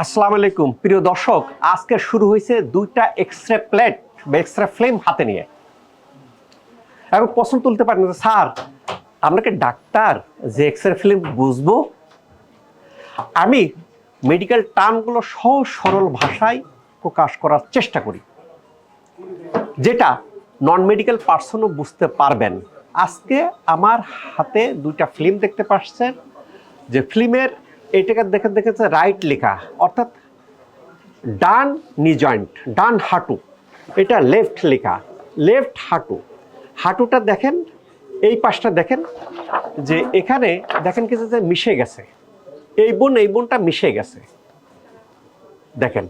আসসালামু আলাইকুম। প্রিয় দর্শক আজকে শুরু হয়েছে দুইটা এক্সরে প্লেট বা এক্সরে ফ্লেম হাতে নিয়ে। এখন প্রশ্ন তুলতে পারেন যে, স্যার আপনাকে ডাক্তার যে এক্সরে ফিল্ম বুঝব? আমি মেডিকেল টার্মগুলো সহজ সরল ভাষায় প্রকাশ করার চেষ্টা করি যেটা নন মেডিকেল পার্সনও বুঝতে পারবেন। আজকে আমার হাতে দুইটা ফিল্ম দেখতে পাচ্ছেন। যে ফিল্মের এটাকে দেখে দেখেছে রাইট লেখা। অর্থাৎ ডান নি জয়েন্ট ডান হাঁটু। এটা লেফট লেখা। লেফট হাঁটু। হাঁটুটা দেখেন, এই পাশটা দেখেন, যে এখানে দেখেন কিছু যে মিশে গেছে। এই বোন, এই বোনটা মিশে গেছে। দেখেন,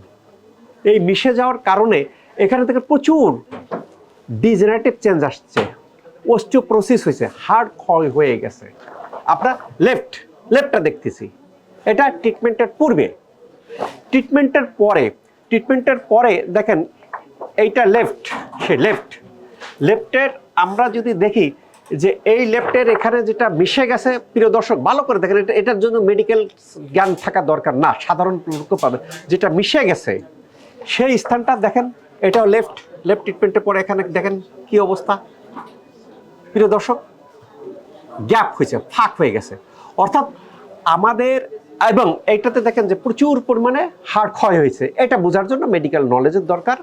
এই মিশে যাওয়ার কারণে এখানে থেকে প্রচুর ডিজেনারেটিভ চেঞ্জ আসছে। ওস্টিওপ্রোসিস হয়েছে, হাড় ক্ষয় হয়ে গেছে। আপনার লেফট লেফটটা দেখতেছি। এটা ট্রিটমেন্টের পূর্বে। ট্রিটমেন্টের পরে ট্রিটমেন্টের পরে দেখেন, এইটা লেফট সে লেফট লেফটের আমরা যদি দেখি যে এই লেফটের এখানে যেটা মিশে গেছে, প্রিয় দর্শক, ভালো করে দেখেন, এটা, এটার জন্য মেডিকেল জ্ঞান থাকা দরকার না, সাধারণ লোকও পাবে। যেটা মিশে গেছে, সেই স্থানটা দেখেন, এটাও লেফট লেফট ট্রিটমেন্টের পরে এখানে দেখেন কি অবস্থা। প্রিয় দর্শক গ্যাপ হয়েছে, ফাঁক হয়ে গেছে। অর্থাৎ আমাদের এবং এইটাতে দেখেন যে প্রচুর পরিমাণে হাড় ক্ষয় হয়েছে। এটা বোঝার জন্য মেডিকেল নলেজের দরকার।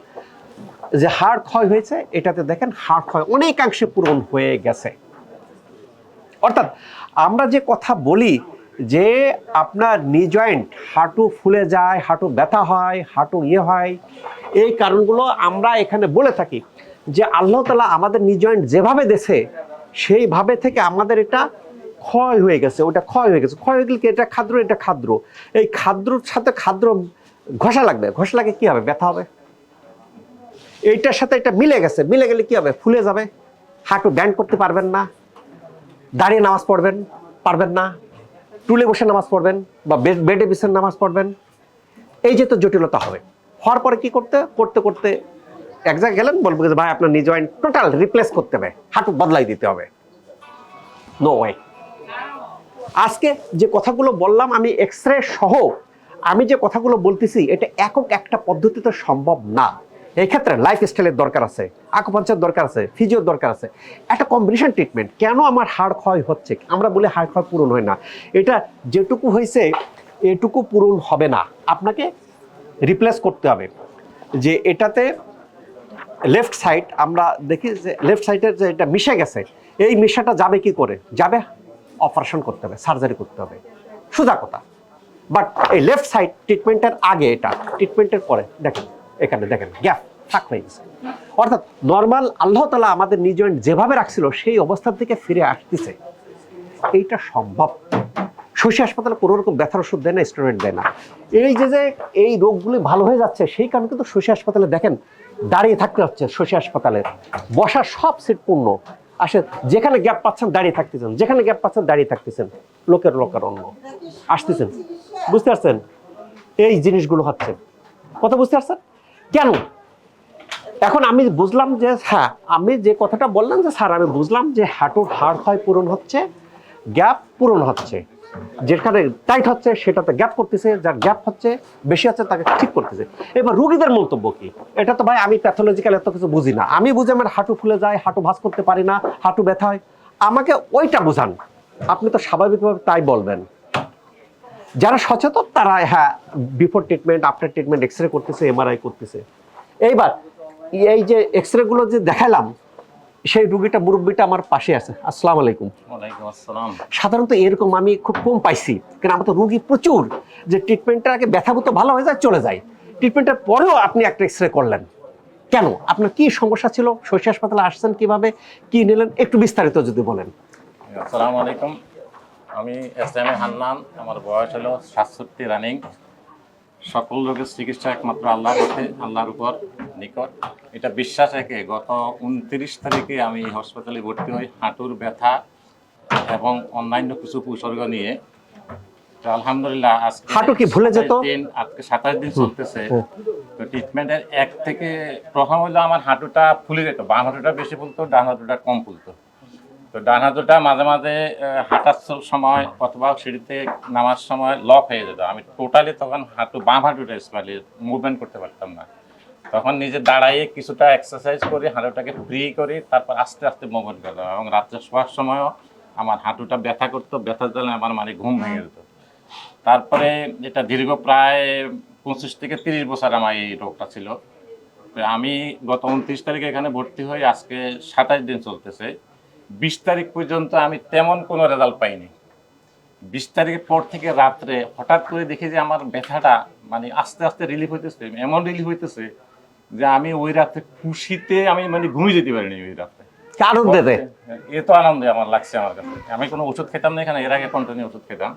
যে হাড় ক্ষয় হয়েছে, এটাতে দেখেন হাড় ক্ষয় অনেকাংশে পূরণ হয়ে গেছে। অর্থাৎ আমরা যে কথা বলি যে আপনার নি জয়েন্ট হাঁটু ফুলে যায়, হাঁটু ব্যথা হয়, হাঁটু ইয়ে হয়, এই কারণগুলো আমরা এখানে বলে থাকি যে আল্লাহ তালা আমাদের নি জয়েন্ট যেভাবে দেশে সেইভাবে থেকে আমাদের এটা ক্ষয় হয়ে গেছে, ওটা ক্ষয় হয়ে গেছে। ক্ষয় হয়ে গেলে এটা খাদ্র এটা খাদ্র? এই খাদ্রর সাথে খাদ্র ঘষা লাগবে। ঘষা লাগে কি হবে? ব্যথা হবে? এইটার সাথে এটা মিলে গেছে। মিলে গেলে কি হবে? ফুলে যাবে। হাঁটু ব্যান্ড করতে পারবেন না। দাঁড়িয়ে নামাজ পড়বেন, পারবেন না। টুলে বসে নামাজ পড়বেন বা বেডে বিছান নামাজ পড়বেন। এই যে তো জটিলতা হবে। হওয়ার পরে কি করতে করতে করতে এক জায়গায় গেলেন বলব যে ভাই, আপনার নিজ টোটাল রিপ্লেস করতে হবে। হাঁটু বদলাই দিতে হবে। নো ওয়ে আজকে যে কথাগুলো বললাম আমি এক্স রে সহ, আমি যে কথাগুলো বলতেছি, এটা একক একটা পদ্ধতিতে সম্ভব না। এই ক্ষেত্রে লাইফ স্টাইলের দরকার আছে আকুপাঞ্চার দরকার আছে ফিজিওর দরকার আছে। একটা কম্বিনেশন ট্রিটমেন্ট কেন আমার হাড় ক্ষয় হচ্ছে? আমরা বলি হাড় ক্ষয় পূরণ হয় না। এটা যেটুকু হয়েছে, এটুকু পূরণ হবে না। আপনাকে রিপ্লেস করতে হবে যে এটাতে লেফট সাইড আমরা দেখি যে লেফট সাইডের যে এটা মিশে গেছে, এই মিশাটা যাবে কি করে? যাবে অপারেশন করতে হবে সার্জারি করতে হবে। সোজা কথা। বাট এই লেফট সাইড ট্রিটমেন্টের আগে এটা ট্রিটমেন্টের পরে দেখেন, এখানে দেখেন গ্যাপ ফাঁক হয়ে গেছে। অর্থাৎ নর্মাল আল্লাহ তালা আমাদের নিজ যেভাবে রাখছিল, সেই অবস্থার থেকে ফিরে আসতেছে। এইটা সম্ভব। শশী হাসপাতালে কোনো রকম ব্যথার ওষুধ দেয় না স্টেরয়েড দেয় না। এই যে যে এই রোগগুলি ভালো হয়ে যাচ্ছে, সেই কারণে কিন্তু শশী হাসপাতালে দেখেন, দাঁড়িয়ে থাকতে হচ্ছে শশী হাসপাতালে। বসার সব সিট পূর্ণ। আসে যেখানে গ্যাপ পাচ্ছেন দাঁড়িয়ে থাকতেছেন, যেখানে গ্যাপ পাচ্ছেন দাঁড়িয়ে থাকতেছেন, লোকের লোকের অন্য। আসতেছেন। বুঝতে পারছেন? এই জিনিসগুলো হচ্ছে। কথা বুঝতে পারছেন? কেন? এখন আমি বুঝলাম যে হ্যাঁ আমি যে কথাটা বললাম যে, স্যার, আমি বুঝলাম যে, হাঁটুর হাড় ক্ষয় পূরণ হচ্ছে গ্যাপ পূরণ হচ্ছে। যেখানে টাইট হচ্ছে, সেটাতে গ্যাপ করতেছে, যার গ্যাপ হচ্ছে, বেশি হচ্ছে, তাকে ঠিক করতেছে। এবার রুগীদের মন্তব্য কি? এটা তো ভাই আমি প্যাথোলজিক্যাল এত কিছু বুঝি না। আমি বুঝি আমার হাঁটু ফুলে যায়, হাঁটু ভাঁজ করতে পারি না, হাঁটু ব্যথা হয়। আমাকে ওইটা বুঝান। আপনি তো স্বাভাবিকভাবে তাই বলবেন। যারা সচেতন, তারা হ্যাঁ before treatment after treatment x ray করতেছে এমআরআই করতেছে। এইবার, এই যে এক্স রেগুলো যে দেখালাম সেই রুগীটা মুরব্বীটা আমার পাশে আছে। আসসালামু আলাইকুম। আসসালাম। সাধারণত এরকম আমি খুব কম পাইছি কারণ আমার তো রুগী প্রচুর যে ট্রিটমেন্টটা আগে ব্যথাভূত ভালো হয়ে যায় চলে যায়। ট্রিটমেন্টের পরেও আপনি একটা এক্স রে করলেন। কেন? আপনার কি সমস্যা ছিল? শশী হাসপাতালে আসছেন কীভাবে? কি নিলেন? একটু বিস্তারিত যদি বলেন। আসসালামু আলাইকুম। আমি এস এম এ হান্নান আমার বয়স হলো সাতষট্টি রানিং সকল রোগের চিকিৎসা একমাত্র আল্লাহর হাতে আল্লাহর উপর নিকট। এটা বিশ্বাস রেখে গত উনত্রিশ তারিখে আমি হাসপাতালে ভর্তি হই হাঁটুর ব্যথা এবং অন্যান্য কিছু উপসর্গ নিয়ে। তো আলহামদুলিল্লাহ আজকে হাঁটু কি ভুলে যেত? দিন আজকে সাতাশ দিন চলতেছে। তো ট্রিটমেন্টের এক থেকে প্রথম হলো আমার হাঁটুটা ফুলে যেত বাম হাঁটুটা বেশি ফুলতো ডান হাঁটুটা কম ফুলতো। তো ডান হাঁটুটা মাঝে মাঝে হাঁটার সময় অথবা সিঁড়িতে নামার সময় লক হয়ে যেত। আমি টোটালি তখন হাঁটু বাম হাঁটুটা স্পালি মুভমেন্ট করতে পারতাম না। তখন নিজে দাঁড়াইয়ে কিছুটা এক্সারসাইজ করি হাঁটুটাকে ফ্রি করি তারপর আস্তে আস্তে মুভমেন্ট করতাম এবং রাত্রে শোয়ার সময়ও আমার হাঁটুটা ব্যথা করতো ব্যথার জন্য আমার মানে ঘুম ভেঙে যেত। তারপরে এটা দীর্ঘ প্রায় পঁচিশ থেকে তিরিশ বছর আমার এই রোগটা ছিল। তো আমি গত উনত্রিশ তারিখে এখানে ভর্তি হই আজকে সাতাশ দিন চলতেছে। বিশ তারিখ পর্যন্ত আমি তেমন কোনো রেজাল্ট পাইনি। বিশ তারিখের পর থেকে রাত্রে হঠাৎ করে দেখি যে আমার ব্যথাটা মানে আস্তে আস্তে রিলিফ হইতেছে এমন রিলিফ হইতেছে যে আমি ওই রাতে খুশিতে আমি মানে ঘুমিয়ে যেতে পারিনি ওই রাতে কারণ দেবে এ তো আনন্দে আমার লাগছে আমার কাছে। আমি কোনো ওষুধ খেতাম না এখানে এর আগে কন্টিনিউ ওষুধ খেতাম।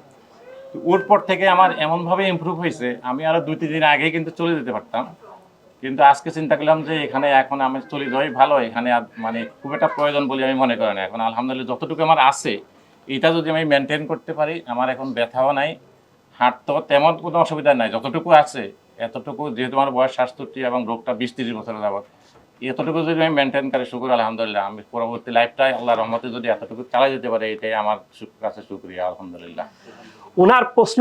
ওর পর থেকে আমার এমনভাবে ইমপ্রুভ হয়েছে আমি আরও দুই তিন দিন আগেই কিন্তু চলে যেতে পারতাম। কিন্তু আজকে চিন্তা করলাম যে এখানে এখন আমি চলে যাই ভালো, এখানে আর মানে খুব একটা প্রয়োজন বলে আমি মনে করি না। এখন আলহামদুলিল্লাহ যতটুকু আমার আছে, এটা যদি আমি মেনটেন করতে পারি, আমার এখন ব্যথাও নাই, হাঁটতেও তেমন কোনো অসুবিধা নাই, যতটুকু আছে, এতটুকু যেহেতু আমার বয়স সাতষট্টি এবং রোগটা বিশ তিরিশ বছর যাবত এতটুকু যদি আমি মেনটেন করি, শুকুর, আলহামদুলিল্লাহ। আমি পরবর্তী লাইফটাই আল্লাহ রহমতে যদি এতটুকু চালাই যেতে পারে, এটাই আমার কাছে শুক্রিয়া, আলহামদুলিল্লাহ। ওনার প্রশ্ন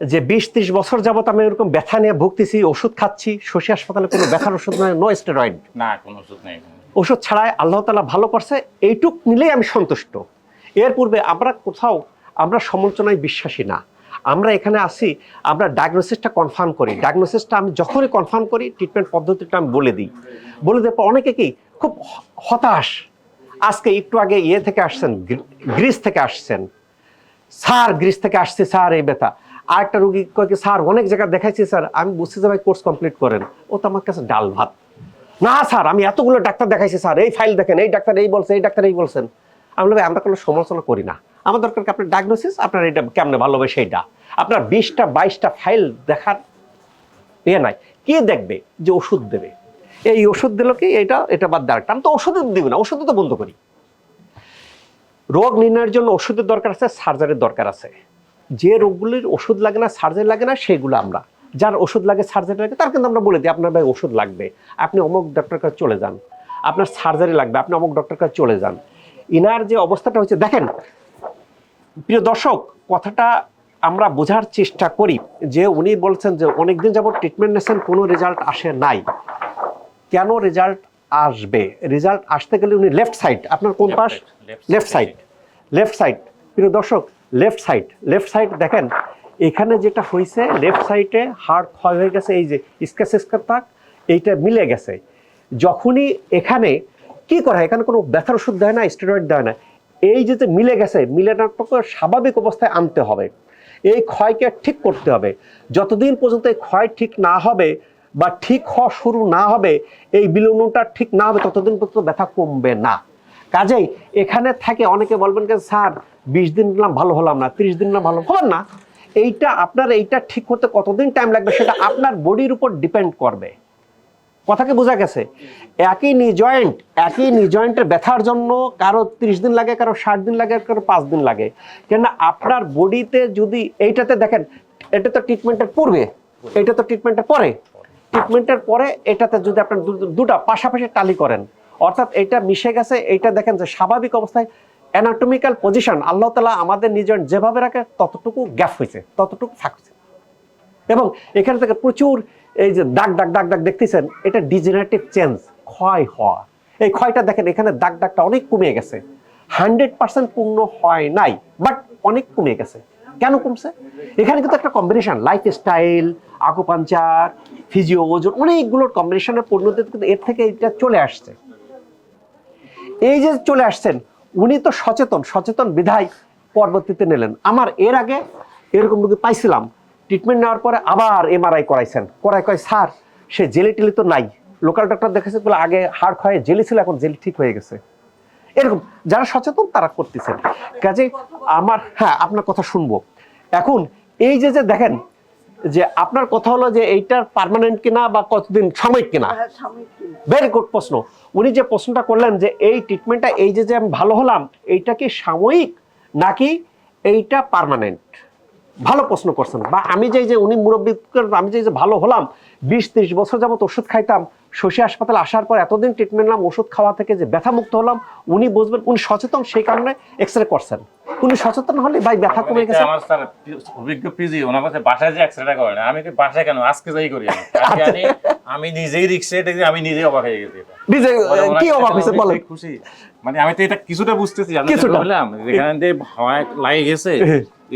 যে বিশ ত্রিশ বছর যাবত আমি এরকম ব্যথা নিয়ে ভুগতেছি ওষুধ খাচ্ছি শশী হাসপাতালে কোনো ব্যথার ওষুধ নয় নো স্টেরয়েড না কোনো ওষুধ নেই ওষুধ ছাড়াই আল্লাহ তালা ভালো করছে এইটুক নিলেই আমি সন্তুষ্ট। এর পূর্বে আমরা কোথাও আমরা সমালোচনায় বিশ্বাসী না। আমরা এখানে আসি আমরা ডায়াগনোসিসটা কনফার্ম করি। ডায়াগনোসিসটা আমি যখনই কনফার্ম করি ট্রিটমেন্ট পদ্ধতিটা আমি বলে দিই। বলে দেওয়ার পর অনেকে কি খুব হতাশ। আজকে একটু আগে ইয়ে থেকে আসছেন গ্রি- গ্রিস থেকে আসছেন। স্যার গ্রিস থেকে আসছে স্যার এই ব্যথা। আরেকটা রুগী কয় কি স্যার অনেক জায়গায় দেখাইছি স্যার। আমি বুঝতে যে ভাই কোর্স কমপ্লিট করেন। ও তো আমার কাছে ডাল ভাত। না স্যার আমি এতগুলো ডাক্তার দেখাইছি স্যার। এই ফাইল দেখেন এই ডাক্তার এই বলছে এই ডাক্তার এই বলছেন। আমি বলি, আমরা কোনো সমালোচনা করি না। আমার দরকার আপনার ডায়াগনোসিস আপনার এটা কেমনে ভালো হবে সেইটা আপনার বিশটা বাইশটা ফাইল দেখার ইয়ে নাই। কে দেখবে যে ওষুধ দেবে? এই ওষুধ দিল কি এটা এটা বাদ দেওয়ার আমি তো ওষুধ দিব না ওষুধ তো বন্ধ করি। রোগ নির্ণয়ের জন্য ওষুধের দরকার আছে সার্জারির দরকার আছে। যে রোগগুলির ওষুধ লাগে না সার্জারি লাগে না সেগুলো আমরা। যার ওষুধ লাগে সার্জারি লাগে তার কিন্তু আমরা বলে দিই আপনার ভাই ওষুধ লাগবে। আপনি অমুক ডক্টর কাছে চলে যান। আপনার সার্জারি লাগবে আপনি অমুক ডক্টর কাছে চলে যান। ইনার যে অবস্থাটা হচ্ছে দেখেন প্রিয় দর্শক কথাটা আমরা বোঝার চেষ্টা করি যে উনি বলছেন যে অনেকদিন যাবত ট্রিটমেন্ট নিয়েছেন কোনো রেজাল্ট আসে নাই। কেন রেজাল্ট আসবে? রেজাল্ট আসতে গেলে উনি লেফট সাইড আপনার কোন পাশ? লেফট সাইড লেফট সাইড প্রিয় দর্শক লেফট সাইড লেফট সাইড দেখেন, এখানে যেটা হয়েছে লেফট সাইডে হাড় ক্ষয় হয়ে গেছে, এই যে স্কেচ স্কেচ তাক, এইটা মিলে গেছে। যখনই এখানে কি করা হয়? এখানে কোনো ব্যথার ওষুধ দেয় না স্টেরয়েড দেয় না। এই যে যে মিলে গেছে মিলেটাকে স্বাভাবিক অবস্থায় আনতে হবে। এই ক্ষয়কে ঠিক করতে হবে। যতদিন পর্যন্ত এই ক্ষয় ঠিক না হবে বা ঠিক হওয়া শুরু না হবে, এই বিলুনটা ঠিক না হবে, ততদিন পর্যন্ত ব্যথা কমবে না। কাজেই এখানে থাকে, অনেকে বলবেন যে স্যার, বিশ দিন নিলাম, ভালো হলাম না, তিরিশ দিন নিলাম, ভালো হবেন না। এইটা আপনার, এইটা ঠিক করতে কতদিন টাইম লাগবে সেটা আপনার বডির উপর ডিপেন্ড করবে। কথাকে বোঝা গেছে? একই নি জয়েন্ট একই নি জয়েন্টের ব্যথার জন্য কারও ত্রিশ দিন লাগে, কারও ষাট দিন লাগে, কারও পাঁচ দিন লাগে। কেননা আপনার বডিতে যদি, এইটাতে দেখেন, এটা তো ট্রিটমেন্টের পূর্বে, এটা তো ট্রিটমেন্টের পরে। ট্রিটমেন্টের পরে এটাতে যদি আপনার দুটা পাশাপাশি টালি করেন অর্থাৎ এটা মিশে গেছে এটা দেখেন যে স্বাভাবিক অবস্থায় অ্যানাটমিক্যাল পজিশন আল্লাহ তালা আমাদের নিজের যেভাবে রাখে, ততটুকু গ্যাপ হয়েছে, ততটুকু থাকছে এবং এখান থেকে প্রচুর এই যে দাগ দাগ দাগ দাগ দেখতেছেন, এটা ডিজেনারেটিভ চেঞ্জ ক্ষয় হওয়া। এই ক্ষয়টা দেখেন, এখানে দাগ, দাগটা অনেক কমে গেছে। হান্ড্রেড পার্সেন্ট পূর্ণ হয় নাই বাট অনেক কমে গেছে। কেন কমছে? এখানে কিন্তু একটা combination lifestyle acupuncture physio ওজন অনেকগুলোর কম্বিনেশনের পরিণতিতে কিন্তু এর থেকে এটা চলে আসছে। এই যে চলে আসছেন, উনি তো সচেতন সচেতন বিধায় পরবর্তীতে নিলেন। আমার এর আগে এরকম রোগী পাইছিলাম ট্রিটমেন্ট নেওয়ার পরে আবার এমআরআই করাইছেন। করাই কয়, স্যার, সে জেলি টেলি তো নাই। লোকাল ডক্টর দেখেছে বলে আগে হাড় ক্ষয়ে জেলি ছিল, এখন জেলি ঠিক হয়ে গেছে। এরকম, যারা সচেতন তারা করতেছেন। কাজে আমার হ্যাঁ আপনার কথা শুনব। এখন এই যে যে দেখেন যে আপনার কথা হলো যে এইটার পার্মানেন্ট কিনা বা কতদিন সাময়িক কিনা? হ্যাঁ, ভেরি গুড প্রশ্ন। উনি যে প্রশ্নটা করলেন যে এই ট্রিটমেন্টটা এই যে যে আমি ভালো হলাম এইটা কি সাময়িক নাকি এইটা পারমানেন্ট ভালো প্রশ্ন করছেন। বা আমি যে যে উনি মুরব্বী আমি যে যে ভালো হলাম বিশ ত্রিশ বছর যাবত ওষুধ খাইতাম শশী হাসপাতালে আসার পর এতদিন ট্রিটমেন্ট নিলাম ওষুধ খাওয়া থেকে যে ব্যথা মুক্ত হলাম উনি বুঝবেন উনি সচেতন সেই কারণে এক্স রে করছেন। উনি সচেতন হলে ভাই ব্যথা কমে গেছে। আমার স্যার অভিজ্ঞ পিজি ওনার কাছে বাসায় যে এক্সরেটা করে না আমি কি বাসায় কেন? আজকে যাই করি আমি। আচ্ছা। আমি নিজেই রিক্সে আমি নিজেই অবাক হয়ে গেছি। নিজে মানে কি অবাক হয়েছে বলেন। খুশি। মানে আমি তো এটা কিছুটা বুঝতেছি আমি। বললাম এখানে যে হাওয়ায় লাগে গেছে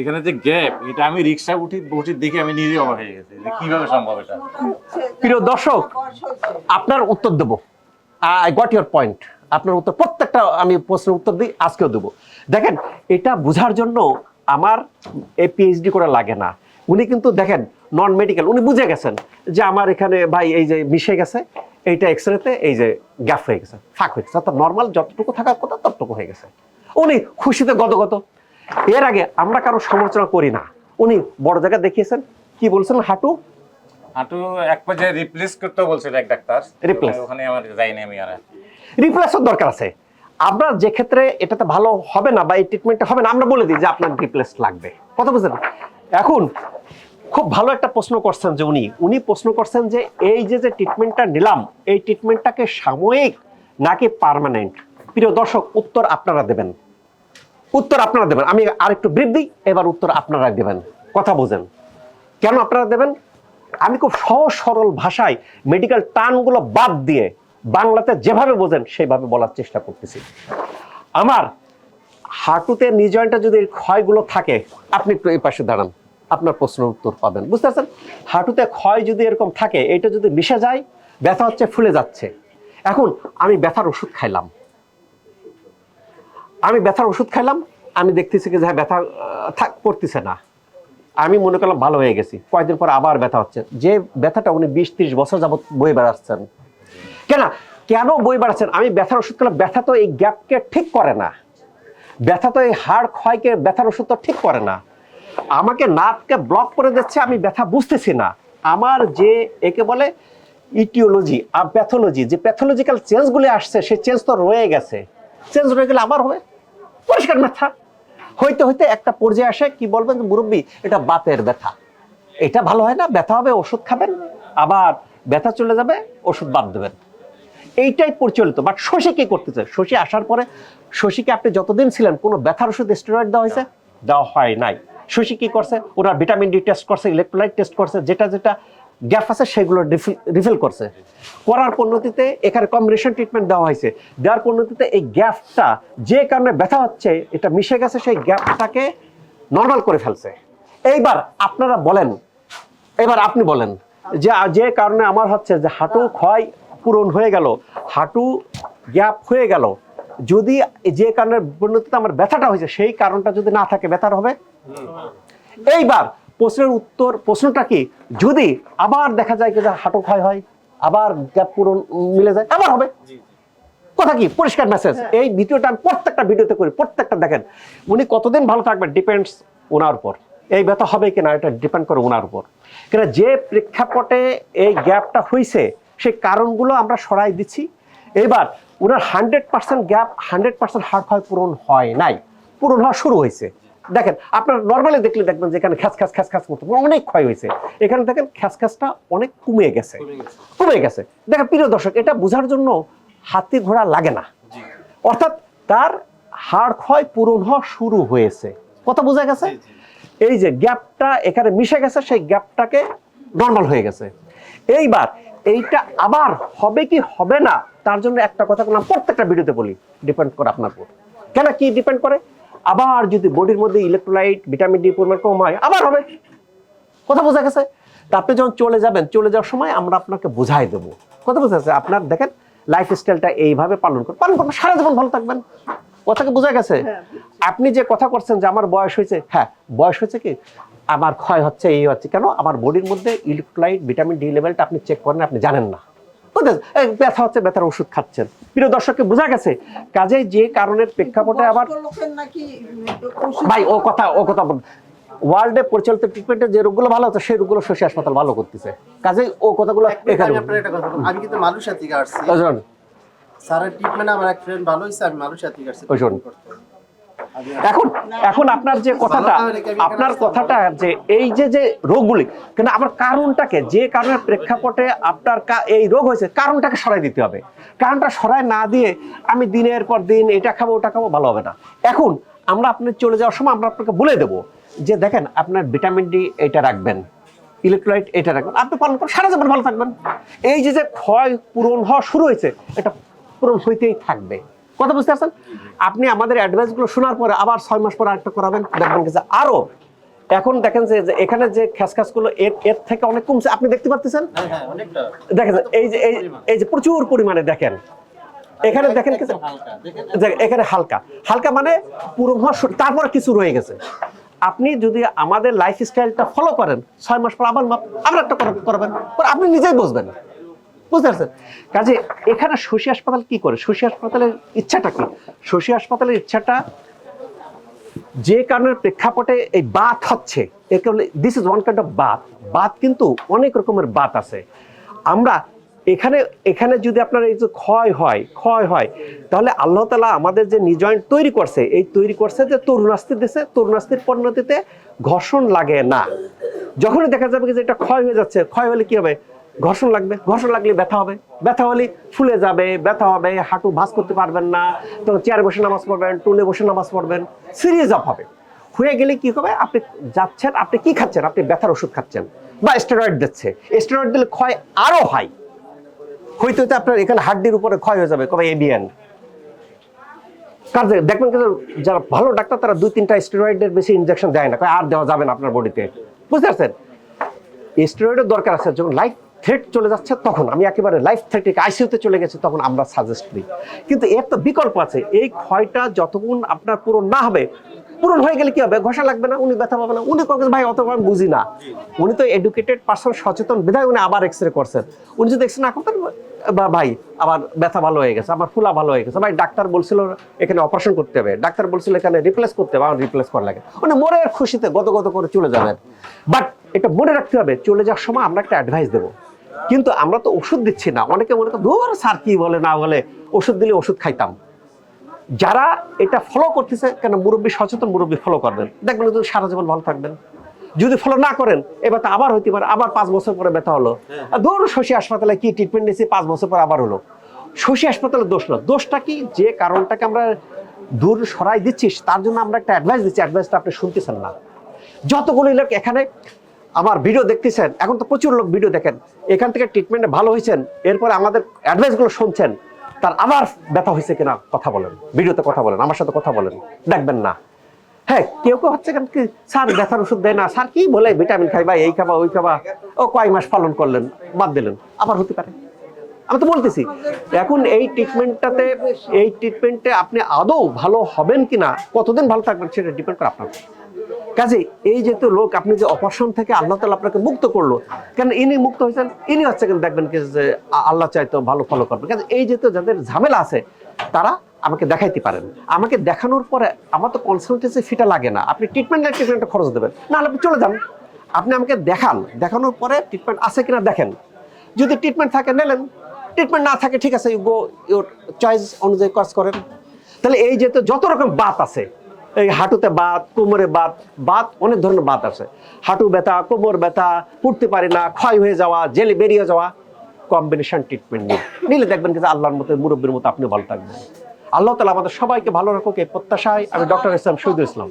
এখানে যে গ্যাপ এটা আমি রিক্সা উঠি, বসে দেখে আমি নিজেই অবাক হয়ে গেছি কীভাবে সম্ভব এটা। প্রিয় দর্শক, আপনার উত্তর দেবো। আই গট ইউর পয়েন্ট আপনার উত্তর, প্রত্যেকটা আমি প্রশ্নের উত্তর দিই, আজকেও দেবো। দেখেন, এটা বোঝার জন্য আমার এই পিএইচডি করা লাগে না। উনি কিন্তু দেখেন নন মেডিকেল উনি বুঝে গেছেন যে আমার এখানে ভাই এই যে মিশে গেছে, এইটা এক্স রেতে এই যে গ্যাপ হয়ে গেছে, ফাঁক হয়ে গেছে। অর্থাৎ নর্মাল যতটুকু থাকার কথা ততটুকু হয়ে গেছে। উনি খুশিতে গদগদ এর আগে আমরা কারও সমালোচনা করি না। উনি বড় জায়গায় দেখিয়েছেন। কি বলছেন? হাঁটু? হাঁটু এক পর্যায়ে রিপ্লেস করতে বলছিল এক ডাক্তার। Replace? ওখানে আমার যাইনি আমি আর। রিপ্লেসের দরকার আছে। আমরা যে ক্ষেত্রে এটাতে ভালো হবে না বা এই ট্রিটমেন্টটা হবে না আমরা বলে দিই যে আপনার রিপ্লেস লাগবে। কথা বুঝলেন? এখন খুব ভালো একটা প্রশ্ন করছেন যে উনি। উনি প্রশ্ন করছেন যে এই যে যে ট্রিটমেন্টটা নিলাম এই ট্রিটমেন্টটাকে সাময়িক নাকি পার্মানেন্ট প্রিয় দর্শক উত্তর আপনারা দেবেন। উত্তর আপনারা দেবেন। আমি আরেকটু ব্রিফ দিই, এবার উত্তর আপনারা দেবেন। কথা বোঝেন। কেন আপনারা দেবেন? আমি খুব সহজ সরল ভাষায় মেডিকেল টার্মগুলো বাদ দিয়ে বাংলাতে যেভাবে বোঝেন, সেইভাবে বলার চেষ্টা করতেছি। আমার হাঁটুতে নিজয়েন্টে যদি ক্ষয়গুলো থাকে, আপনি একটু এই পাশে দাঁড়ান। আপনার প্রশ্নের উত্তর পাবেন। বুঝতে পারছেন? হাঁটুতে ক্ষয় যদি এরকম থাকে, এটা যদি মিশে যায়, ব্যথা হচ্ছে, ফুলে যাচ্ছে। এখন আমি ব্যথার ওষুধ খাইলাম। আমি ব্যথার ওষুধ খাইলাম, আমি দেখতেছি যে হ্যাঁ ব্যথা থাক, পড়তেছে না। আমি মনে করলাম ভালো হয়ে গেছি। কয়েকদিন পর আবার ব্যথা হচ্ছে। যে ব্যথাটা উনি বিশ, ত্রিশ বছর যাবত বই বেড়াচ্ছেন। কেন? কেন বই বেড়াচ্ছেন? আমি ব্যথার ওষুধ খেলাম, ব্যথা তো এই গ্যাপকে ঠিক করে না। ব্যথা তো এই হাড় ক্ষয়কে, ব্যথার ওষুধ তো ঠিক করে না। আমাকে নাটকে ব্লক করে দিচ্ছে, আমি ব্যথা বুঝতেছি না। আমার যে একে বলে ইটিওলজি আর প্যাথোলজি যে প্যাথোলজিক্যাল চেঞ্জগুলি আসছে, সেই চেঞ্জ তো রয়ে গেছে। চেঞ্জ রয়ে গেলে আবার হবে। পরিষ্কার ব্যথা হইতে হইতে একটা পর্যায়ে আসে কি বলবেন মুরব্বী এটা বাতের ব্যথা। এটা ভালো হয় না ব্যথা হবে ওষুধ খাবেন আবার ব্যথা চলে যাবে ওষুধ বাদ দেবেন। এইটাই প্রচলিত। বাট শশী কি করতেছে? শশী আসার পরে শশীকে আপনি যতদিন ছিলেন কোনো ব্যথার ওষুধ স্টেরয়েড দেওয়া হয়েছে? দেওয়া হয় নাই। শশী কি করছে? ওরা ভিটামিন ডি টেস্ট করছে ইলেকট্রোলাইট টেস্ট করছে যেটা যেটা গ্যাপ আছে সেগুলো রিফিল করছে। করার পদ্ধতিতে এখানে কম্বিনেশন ট্রিটমেন্ট দেওয়া হয়েছে। দেওয়ার পদ্ধতিতে এই গ্যাপটা যে কারণে ব্যথা হচ্ছে এটা মিশে গেছে সেই গ্যাপটাকে নর্মাল করে ফেলছে। এইবার আপনারা বলেন এবার আপনি বলেন যে যে কারণে আমার হচ্ছে যে হাঁটু ক্ষয় পূরণ হয়ে গেল হাঁটু গ্যাপ হয়ে গেল যদি যে কারণে পরিণতিতে আমার ব্যথাটা হয়েছে সেই কারণটা যদি না থাকে ব্যথার হবে? এইবার প্রশ্নের উত্তর প্রশ্নটা কি? যদি আবার দেখা যায় যে হাঁটু ক্ষয় হয় আবার গ্যাপ পূরণ মিলে যায় আবার হবে। কথা কি? পরিষ্কার মেসেজ এই ভিডিওটা আমি প্রত্যেকটা ভিডিওতে করি প্রত্যেকটা দেখেন। উনি কতদিন ভালো থাকবেন ডিপেন্ডস ওনার উপর। এই ব্যথা হবে কিনা এটা ডিপেন্ড করে ওনার উপর। কেন যে প্রেক্ষাপটে এই গ্যাপটা হয়েছে সেই কারণগুলো আমরা সরাই দিচ্ছি। এবার ওনার hundred percent gap hundred percent heart ক্ষয় পূরণ হয় নাই। পূরণ হওয়া শুরু হয়েছে দেখেন আপনার নর্মালি দেখলে দেখবেন যে এখানে খ্যাস খ্যাস খ্যাস খ্যাস মতো অনেক ক্ষয় হয়েছে। এখানে দেখেন খ্যাস খ্যাসটা অনেক কমে গেছে। কমে গেছে। দেখেন প্রিয় দর্শক এটা বোঝার জন্য হাতি ঘোড়া লাগে না। অর্থাৎ তার হাড় ক্ষয় পূরণ হওয়া শুরু হয়েছে। কথা বোঝা গেছে? এই যে গ্যাপটা এখানে মিশে গেছে সেই গ্যাপটাকে নর্মাল হয়ে গেছে। এইবার এইটা আবার হবে কি হবে না তার জন্য একটা কথা প্রত্যেকটা ভিডিওতে বলি ডিপেন্ড করে আপনার উপর। কেন কি ডিপেন্ড করে? আবার যদি বডির মধ্যে ইলেকট্রোলাইট ভিটামিন ডি পরিমাণ কম হয় আবার হবে। কথা বোঝা গেছে? তা আপনি যখন চলে যাবেন চলে যাওয়ার সময় আমরা আপনাকে বোঝাই দেবো। কথা বোঝা গেছে? আপনার দেখেন লাইফ স্টাইলটা এইভাবে পালন করুন পালন করবেন সারা জীবন ভালো থাকবেন। কথাকে বোঝা গেছে? আপনি যে কথা করছেন যে আমার বয়স হয়েছে হ্যাঁ বয়স হয়েছে কি? আমার ক্ষয় হচ্ছে এই হচ্ছে। কেন? আমার বডির মধ্যে ইলেকট্রোলাইট ভিটামিন ডি লেভেলটা আপনি চেক করেন আপনি জানেন না। ব্যথা হচ্ছে ব্যথার ওষুধ খাচ্ছেন। প্রিয় দর্শককে বোঝা গেছে কাজে যে কারণের প্রেক্ষাপটে আবার ভাই ও কথা ও কথা ওয়ার্ল্ডে পরিচালিত ট্রিটমেন্টে যে রোগগুলো ভালো হচ্ছে সেই রোগগুলো শশী হাসপাতাল ভালো করতেছে। কাজে ও কথাগুলো আমি কথা বলব। আমি কিন্তু মালয়েশিয়া থেকে আসছি। স্যারের ট্রিটমেন্ট আমার এক ফ্রেন্ড ভালো হয়েছে আমি মালয়েশিয়া থেকে আসছি। এখন এখন আপনার যে কথাটা, আপনার কথাটা যে এই যে যে রোগগুলি, কিন্তু আমার কারণটাকে, যে কারণের প্রেক্ষাপটে আপনার এই রোগ হয়েছে, কারণটাকে সরাই দিতে হবে। কারণটা সরাই না দিয়ে আমি দিনের পর দিন এটা খাব, ওটা খাব, ভালো হবে না। এখন আমরা আপনি চলে যাওয়ার সময় আমরা আপনাকে বলে দেবো যে, দেখেন, আপনার ভিটামিন ডি এটা রাখবেন, ইলেকট্রোলাইট এটা রাখবেন, আপনি পালন করেন, সারা জীবন ভালো থাকবেন। এই যে যে ক্ষয় পূরণ হওয়া শুরু হয়েছে, এটা পূরণ হইতেই থাকবে। কথা বুঝতে পারছেন? আপনি আমাদের অ্যাডভাইসগুলো শোনার পরে আবার ছয় মাস পরে আরেকটা করাবেন দেখবেন যে আরও। এখন দেখেন যে যে এখানে যে খ্যাসখ্যাসগুলো এর এর থেকে অনেক কমছে। আপনি দেখতে পাচ্ছেন হ্যাঁ দেখেন যে এই যে এই- যে প্রচুর পরিমাণে দেখেন। এখানে দেখেন হালকা দেখেন এখানে হালকা। হালকা মানে পুরো তারপর কিছু রয়ে গেছে। আপনি যদি আমাদের লাইফ স্টাইলটা ফলো করেন ছয় মাস পর আবার আবার একটা করা- করবেন। আপনি নিজেই বুঝবেন। বুঝতে পারছেন? কাজে এখানে শশী হাসপাতাল কি করে? শশী হাসপাতালের ইচ্ছাটা কি? শশী হাসপাতালের ইচ্ছাটা যে কারণের প্রেক্ষাপটে এই বাত হচ্ছে this is one kind of Baat বাত কিন্তু অনেক রকমের বাত আছে। আমরা এখানে এখানে যদি আপনার এই যে ক্ষয় হয় ক্ষয় হয়, তাহলে আল্লাহ তালা আমাদের যে নিজয়েন্ট তৈরি করছে, এই তৈরি করছে যে তরুণাস্তির দেশে তরুণাস্তির পরিণতিতে ঘর্ষণ লাগে না। যখনই দেখা যাবে যে এটা ক্ষয় হয়ে যাচ্ছে, ক্ষয় হলে কি হবে? ঘর্ষণ লাগবে, ঘর্ষণ লাগলে ব্যথা হবে। ব্যথা হলে ফুলে যাবে, ব্যথা হবে, হাঁটু ভাঁজ করতে পারবেন না তখন চেয়ারে বসে নামাজ পড়বেন, টুলে বসে নামাজ পড়বেন, সিরিয়াস আপ হবে। হয়ে গেলে কি হবে? আপনি যাচ্ছেন, আপনি কি খাচ্ছেন? আপনি ব্যথার ওষুধ খাচ্ছেন বা স্টেরয়েড দিচ্ছে। স্টেরয়েড দিলে ক্ষয় আরও হয়। হইতে হইতে আপনার এখানে হাড্ডির উপরে ক্ষয় হয়ে যাবে, কবে এবিএন কাজে দেখবেন কিন্তু যারা ভালো ডাক্তার, তারা দুই, তিনটা স্টেরয়েডের বেশি ইনজেকশন দেয় না। আর দেওয়া যাবে না আপনার বডিতে বুঝতে পারছেন? স্টেরয়েডের দরকার আছে। যখন লাইফ থ্রেট চলে যাচ্ছে তখন, আমি একেবারে লাইফ থ্রেটে আইসিইউতে চলে গেছে, তখন আমরা সাজেস্ট দিই কিন্তু এর তো বিকল্প আছে, এই ক্ষয়টা যতক্ষণ আপনার পূরণ না হবে, পূরণ হয়ে গেলে কি হবে? ঘষা লাগবে না, উনি ব্যথা পাবে না, উনি কখন ভাই, অত বুঝি না। উনি তো এডুকেটেড পার্সন সচেতন বিধায় উনি আবার এক্স রে করছেন। উনি যদি এক্স রে না করতেন, বা ভাই, আমার ব্যথা ভালো হয়ে গেছে, আমার ফুলা ভালো হয়ে গেছে। ভাই, ডাক্তার বলছিল এখানে অপারেশন করতে হবে, ডাক্তার বলছিল এখানে রিপ্লেস করতে হবে, আমার রিপ্লেস করা লাগে। উনি মনের খুশিতে গত গত করে চলে যাবেন। বাট এটা মনে রাখতে হবে, চলে যাওয়ার সময় আমরা একটা অ্যাডভাইস দেবো। কিন্তু আমরা তো ওষুধ দিচ্ছি না। অনেকে মনে করে ধর স্যার কি বলে না বলে ওষুধ দিলে ওষুধ খাইতাম। যারা এটা ফলো করতেছে কেন মুরব্বী সচেতন মুরব্বী ফলো করবেন? দেখবেন যদি সারা জীবন ভালো থাকবেন। যদি ফলো না করেন এবার তো আবার হইতে পারে আবার পাঁচ বছর পরে ব্যথা হলো। আর ধরুন শশী হাসপাতালে কি ট্রিটমেন্ট নিয়েছি পাঁচ বছর পর আবার হলো। শশী হাসপাতালে দোষ না। দোষটা কি? যে কারণটাকে আমরা দূর সরাই দিচ্ছিস তার জন্য আমরা একটা অ্যাডভাইস দিচ্ছি। অ্যাডভাইসটা আপনি শুনতেছেন না। যতগুলো লোক এখানে আমার ভিডিও দেখতেছেন, এখন তো প্রচুর লোক ভিডিও দেখেন। এখান থেকে ট্রিটমেন্টে ভালো হয়েছেন, এরপরে আমাদের অ্যাডভাইসগুলো শুনছেন, তার আবার ব্যথা হয়েছে কিনা কথা বলেন ভিডিওতে কথা বলেন, আমার সাথে কথা বলেন, দেখবেন না। হ্যাঁ কেউ কেউ হচ্ছে কেন কি, স্যার, ব্যথার ওষুধ দেয় না, স্যার, কি বলে ভিটামিন খাইবা এই খাবা, ওই খাবা। ও কয় মাস পালন করলেন, বাদ দিলেন, আবার হতে পারে। আমি তো বলতেছি, এখন এই ট্রিটমেন্টটাতে এই ট্রিটমেন্টে আপনি আদৌ ভালো হবেন কিনা, কতদিন ভালো থাকবেন সেটা ডিপেন্ড করে আপনার। কাজে এই যেহেতু লোক, আপনি যে অপারেশন থেকে আল্লাহ তালা আপনাকে মুক্ত করল, কেন ইনি মুক্ত হয়েছেন? ইনি হচ্ছে কিন্তু দেখবেন কি যে আল্লাহ চাইতো ভালো ফলো করবে। কাজে এই যেহেতু যাদের ঝামেলা আছে, তারা আমাকে দেখাইতে পারেন। আমাকে দেখানোর পরে আমার তো কনসালটেন্সি ফিটা লাগে না। আপনি ট্রিটমেন্ট ট্রিটমেন্টের ট্রিটমেন্টটা খরচ দেবেন। না আপনি চলে যান। আপনি আমাকে দেখান। দেখানোর পরে ট্রিটমেন্ট আছে কিনা দেখেন। যদি ট্রিটমেন্ট থাকে, নিলেন। ট্রিটমেন্ট না থাকে, ঠিক আছে ইউ গো ইউর চয়েস অনুযায়ী কাজ করেন। তাহলে এই যেহেতু যত রকম বাত আছে এই হাঁটুতে বাত, কোমরে বাত বাত, অনেক ধরনের বাত আছে। হাঁটু ব্যথা, কোমর ব্যথা, উঠতে পারে না, ক্ষয় হয়ে যাওয়া, জেলে বেরিয়ে যাওয়া কম্বিনেশন ট্রিটমেন্ট নিয়ে নিলে দেখবেন কিন্তু আল্লাহর মতো, মুরব্বীর মতো আপনি ভালো থাকবেন। আল্লাহ তালা আমাদের সবাইকে ভালো রাখুক, এই প্রত্যাশায় আমি ডক্টর ইসলাম শহীদুল ইসলাম।